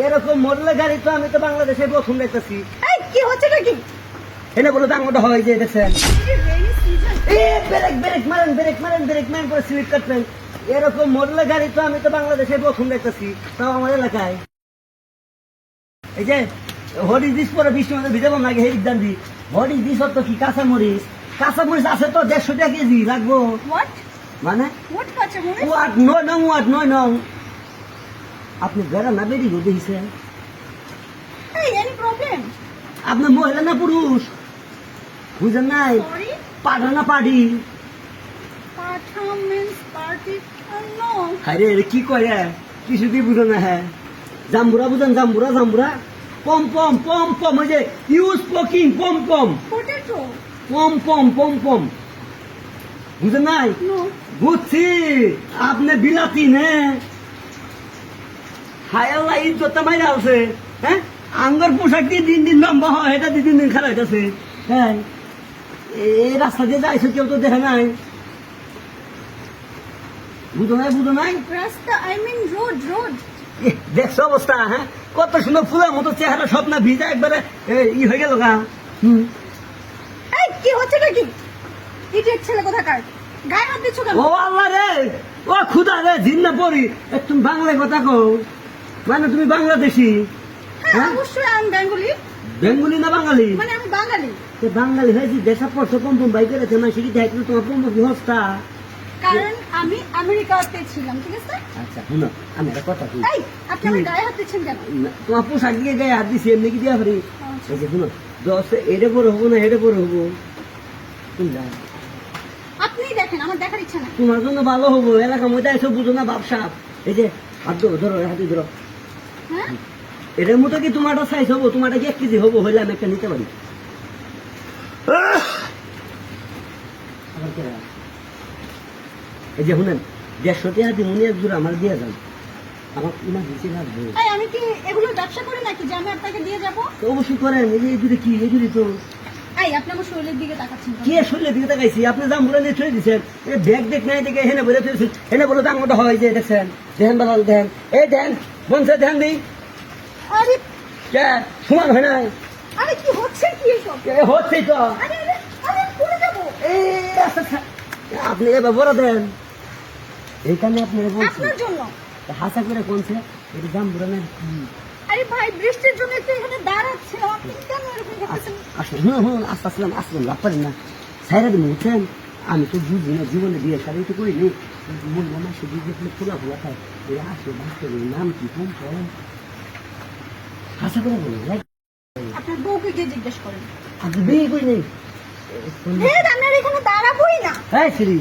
এরকম মডেলের গাড়ি তো আমি তো বাংলাদেশে প্রথম দেখতেছি। এই কি হচ্ছে নাকি এনে বলে দাঙ্গটা হয় যে দেখছেন। রেনি সিজন এ ব্রেক ব্রেক মারেন ব্রেক মারেন ব্রেক মারেন করে স্লিপ কাটবেন এরকম মডেলের গাড়ি তো আমি তো বাংলাদেশে প্রথম দেখতেছি তাও আমার এলাকায়। এই যে হোয়াট ইজ দিস পরে বৃষ্টি মধ্যে ভিজাবো না হে ইদান দি হোয়াট ইজ দিস অত কি কাঁচা মরিচ কাঁচা মরিচ আছে তো দেড়শো টাকা কেজি লাগবো। মানে? হোয়াট মনে নয় নং নয় নং। আপনি বেড়া না বেরিয়ে গো দেখছেন আপনি মহিলা না পুরুষ? বুঝেন নাই? পাঠা না পাঠা? আরে কি করে কিছু দিয়ে বুঝো না হ্যাঁ জাম্বুরা বুঝেন জাম্বুরা জাম্বুরা। পম পম পম পম ওই যে ইউজ পকিং পম পম। পম পম পম পম। বুঝেন নাই? বুঝছি। আপনি বিলাতি নে ইজ্জত মাইরা আছে। হ্যাঁ? আঙ্গর পোশাক দিয়ে দিন দিন লম্বা হয় এটা দিন দিন খারাপ হইতাছে। হ্যাঁ? এই রাস্তা দিয়ে যাইছো কেউ তো দেখে নাই। বুঝো নাই বুঝো নাই? রাস্তা আই মিন রোড রোড দেখছ অবস্থা হ্যাঁ? কত সুন্দর ফুলের মতো চেহারা স্বপ্ন ভিজা একবারে ই হয়ে গেল গা। হুম। এই কি হচ্ছে নাকি? ইডিয়েট ছেলে কোথাকার? গায়ে হাত দিচ্ছ কেন? ও আল্লাহ রে ও খুদা রে জিন্না পড়ি তুমি বাংলায় কথা কও। মানে তুমি বাংলাদেশি? হ্যাঁ হ্যাঁ? অবশ্যই আমি বেঙ্গলি। বেঙ্গলি না বাঙালি? মানে আমি বাঙালি। তো বাঙালি হয়েছি দেশা পড়ছো কম কম বাই করেছে না সেটি দেখলে তোমার কম কি হস্তা কারণ আমি আমেরিকাতে ছিলাম ঠিক আছে? আচ্ছা শুনো আমি একটা কথা কই। এই আপনি আমার গায়ে হাত দিচ্ছেন কেন? তোমার পোশাক দিয়ে গায়ে হাত দিছি এমনি কি দিয়া পারি? আচ্ছা। এই যে শুনো দশ হব না হব? তুমি আপনি দেখেন আমার দেখার ইচ্ছা নাই। তোমার জন্য ভালো হব এলাকা মধ্যে বুঝো না ব্যবসা এই যে হাত ধরো ধরো ধরো। এটার মতো কি তোমারটা সাইজ হব? তোমারটা কি এক কেজি হব? হইলে আমি একটা নিতে পারি? এই যে শুনেন দেড়শো টাকা দিয়ে উনি এক জোড়া আমার দিয়ে যান। আমার ইমার্জেন্সি লাগবে আমি কি এগুলো ব্যবসা করি নাকি যে আমি আপনাকে দিয়ে যাব? অবশ্যই করেন এই যে এই কি এই তো এই আপনি আমার শরীরের দিকে তাকাচ্ছেন কেন? কে শরীরের দিকে তাকাইছি? আপনি দাম বলে নিয়ে ছড়ে দিচ্ছেন এই ব্যাগ দেখ নাই দেখে হেনে বলে ফেলছেন হেনে বলে দাম মতো হয় যে দেখছেন? দেখেন বেলাল দেখেন। এই দেন বনছে ধ্যান দিই আরে কে? সমান হয় নাই। আরে কি হচ্ছে কি এসব? এ হচ্ছেই তো। আরে আরে আরে পড়ে যাব। এই। আপনি এবার বড় দেন। এইখানে আপনি বলছেন হাসা করে কোনছে এটি দাম বলে আরে ভাই বৃষ্টির জন্য একটু এখানে দাঁড়াচ্ছিলাম আপনি কেন এরকম করতেছেন? আসলে হুম হুম আস্তে আসলাম আসলাম লাভ পারেন না। সাইরা দিন বুঝছেন আমি তো বুঝি না জীবনে বিয়ে শাড়ি তো করিনি দেখলে খোলা খোলা খায় এই আসে বাঁচতে নাম কি কোন করেন হাসা করে বলো আপনার বউকে গিয়ে জিজ্ঞেস করেন। আপনি বিয়ে করি নেই। এখানে দাঁড়াবোই না। হ্যাঁ শ্রী